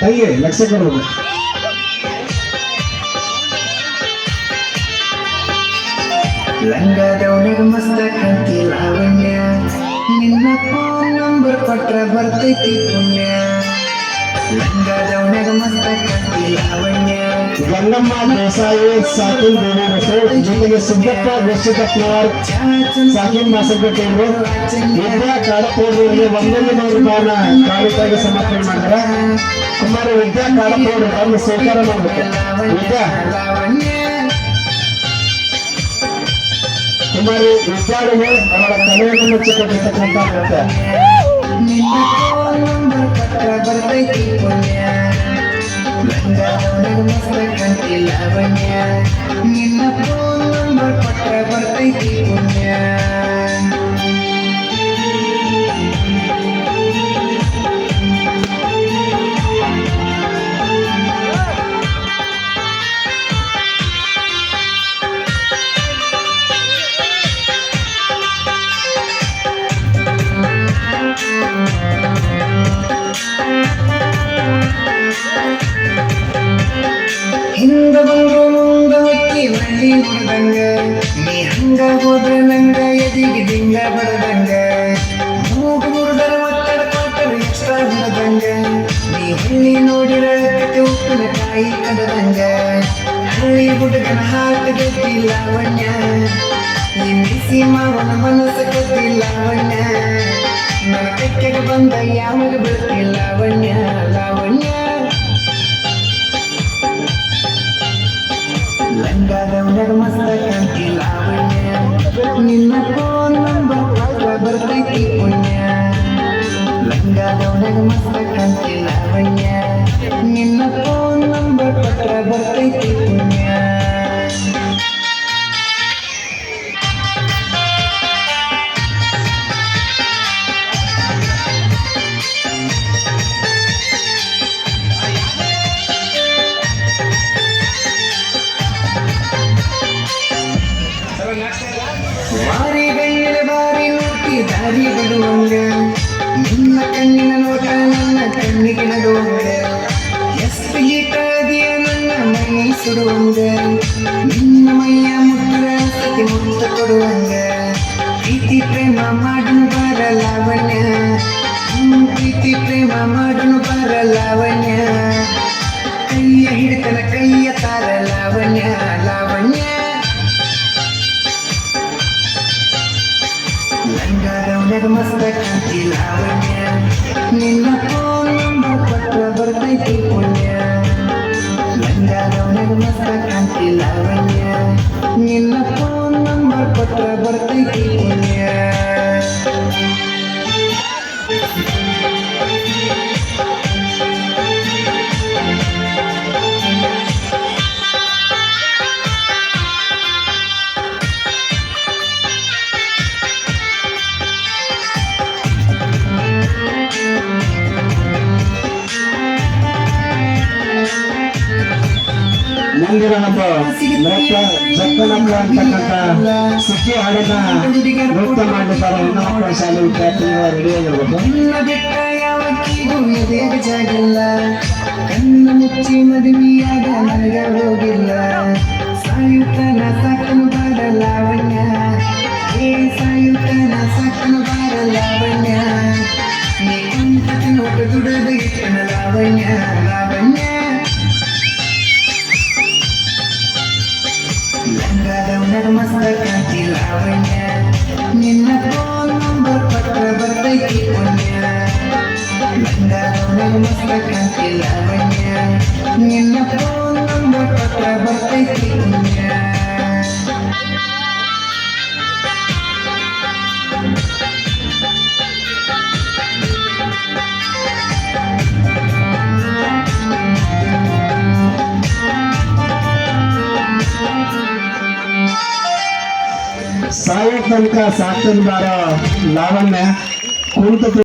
ತಂಗಿ ಲಕ್ಷ ಕೊಡ್ಬೇಕು ಲಂಗದವನಿಗೆ ಮಸ್ತ ಕಾಂತಿ ಲಾವಣ್ಯ ನಿನ್ನ ಫೋನ್ ನಂಬರ್ ಕೊಟ್ರ ಬರ್ತೈತಿ ಪುಣ್ಯ ಗಂಗಮ್ಮ ದೇಸಾಯಿ, ಸಾಕಿನ್ ದೇವಿ ಬಸವ ಜೊತೆಗೆ ಸಿದ್ದಪ್ಪ ಗೋಶಿಕಪ್ಪನವರ್ ಸಾಕಿನ್ ಮಾಸಕಟ್ಟೆ ಇವರು ವಿದ್ಯಾ ಕಾಡಪೋಡ್ರಿಗೆ ಒಂದೊಂದು ನೂರು ರೂಪಾಯಿನ ಸಮರ್ಪಣೆ ವಿದ್ಯಾ ಕಾಡಪೋಡ್ರು ಅದನ್ನು ಸ್ವೀಕಾರ ಮಾಡಬೇಕು. ಕುಮಾರಿ ವಿದ್ಯಾರ್ಥಿಗೆ ಅವರ ಕಲೆಯನ್ನು ಮೆಚ್ಚಿಕೊಂಡಿರ್ತಕ್ಕಂಥ ನೃತ್ಯ ನಿನ್ನ ಫೋನ್ ನಂಬರ್ ಹಿಂದ ಬಂದು ಮುಂದ ಹೊತ್ತಿ ಮಳ್ಳಿ ಹೊಡೆದಂಗ ನೀ ಹಂಗ ಹೋದ್ರ ನಂಗ ಎದಿಗೆ ದಿಂಗ ಬಡದಂಗ ಮೂಗು ಮುರಿದರ ಒತ್ತಡ ಕೊಟ್ಟರು ಎಕ್ಸ್ಟ್ರಾ ಹೊಡೆದಂಗ ನೀ ಹಳ್ಳಿ ನೋಡಿರ ಉಪ್ಪಿನ ಕಾಯಿ ಕಡದಂಗ ಹಳ್ಳಿ ಹುಡುಗನ ಹಾಟ ಗೆದ್ದಿಲ್ಲ ಲಾವಣ್ಯ ಈ ಮಾವನ ಮನಸ್ಸು ಗೆದ್ದಿಲ್ಲ ಲಾವಣ್ಯ ನನ್ನ ತೆಕ್ಕೆಗೆ ಬಂದ ಯಾವಾಗ ಬೀಳ್ತಿ ಲಾವಣ್ಯ ನಿನ್ನ ಫೋನ್ ನಂಬರ್ ಬರ್ತೈತಿ ಪುಣ್ಯ. ಲಂಗಾದವನಾಗ ಮಸ್ತ ಕಂತಿಲ್ಲ ನಿನ್ನ ಫೋನ್ ನಂಬರ್ ಪತ್ರ ಬರ್ತೈತಿ ಪುಣ್ಯ ವಾರಿ ಬೆಳ್ಳ ಬಾರಿ ನೋಡ್ತಿ ದಾರಿ ಬಿಡುವಂಗ ನಿನ್ನ ಕಣ್ಣಿನ ನೋಟ ನನ್ನ ಕಣ್ಣಿಗೆ ನಡುವಂಗ ಎಷ್ಟು ಗೀಟಾದಿಯ ನನ್ನ ಮೈ ಸುಡುವಂಗ ನಿನ್ನ ಮೈಯ ಮುದ್ರ ಸತಿ ಮುತ್ತ ಕೊಡುವಂಗ ಪ್ರೀತಿ ಪ್ರೇಮ ಮಾಡುನು ಬಾರ ಲಾವಣ್ಯ ಹ್ಮ್, ಪ್ರೀತಿ ಪ್ರೇಮ ಮಾಡುನು ಬಾರ ಲಾವಣ್ಯ ಲಂಗಾದವನಾಗ ಮಸ್ತ ಕಾಂತಿ ಲಾವಣ್ಯ ನಿನ್ನ ಫೋನ್ ನಂಬರ್ ಪತ್ರ ಬರ್ತೈತಿ ಪುಣ್ಯ ಲಂಗಾದವನಾಗ ಮಸ್ತ ಕಾಂತಿ ನಿನ್ನ ಫೋನ್ ನಂಬರ್ ಕೊಟ್ರ ಬರ್ತೈತಿ ಪುಣ್ಯ ಹಬ್ಬ ನೃತ್ಯ ಜಕ್ಕನಬ್ಬ ಅಂತಕ್ಕಂಥ ಸುಕ್ಕಿ ಹಾಡಿನ ನೃತ್ಯ ಶಾಲೆ ವಿದ್ಯಾರ್ಥಿಗಳು ರೆಡಿ ಆಗಿರ್ಬೇಕು. ನಿನ್ನ ಬಿಟ್ಟ ಯಾವತ್ತಿಗೂ ಎದೆಯಾಗ ಜಾಗಿಲ್ಲ. ಕಣ್ಣು ಮುಚ್ಚಿ ಮದುವೆಯಾಗ ನನಗೆ ಹೋಗಿಲ್ಲ. ಲಂಗಾದವನಗ ಮಸ್ತ ಕಾಂತಿ ಲಾವಣ್ಯ ನಿನ್ನ ಫೋನ್ ನಂಬರ್ ಪತ್ರ ಬರ್ತೈತಿ ಪುಣ್ಯ ಲಂಗಾದವನಗ ಮಸ್ತ ಕಾಂತಿ ಲಾವಣ್ಯ ನಿನ್ನ ಫೋನ್ ನಂಬರ್ ಪತ್ರ ಬರ್ತೈತಿ ಪುಣ್ಯ ಸಾಯೋ ತನಕ ಸಾಕ್ತದ ಬಾರ ಲಾವಣ್ಯ ಕುಂತ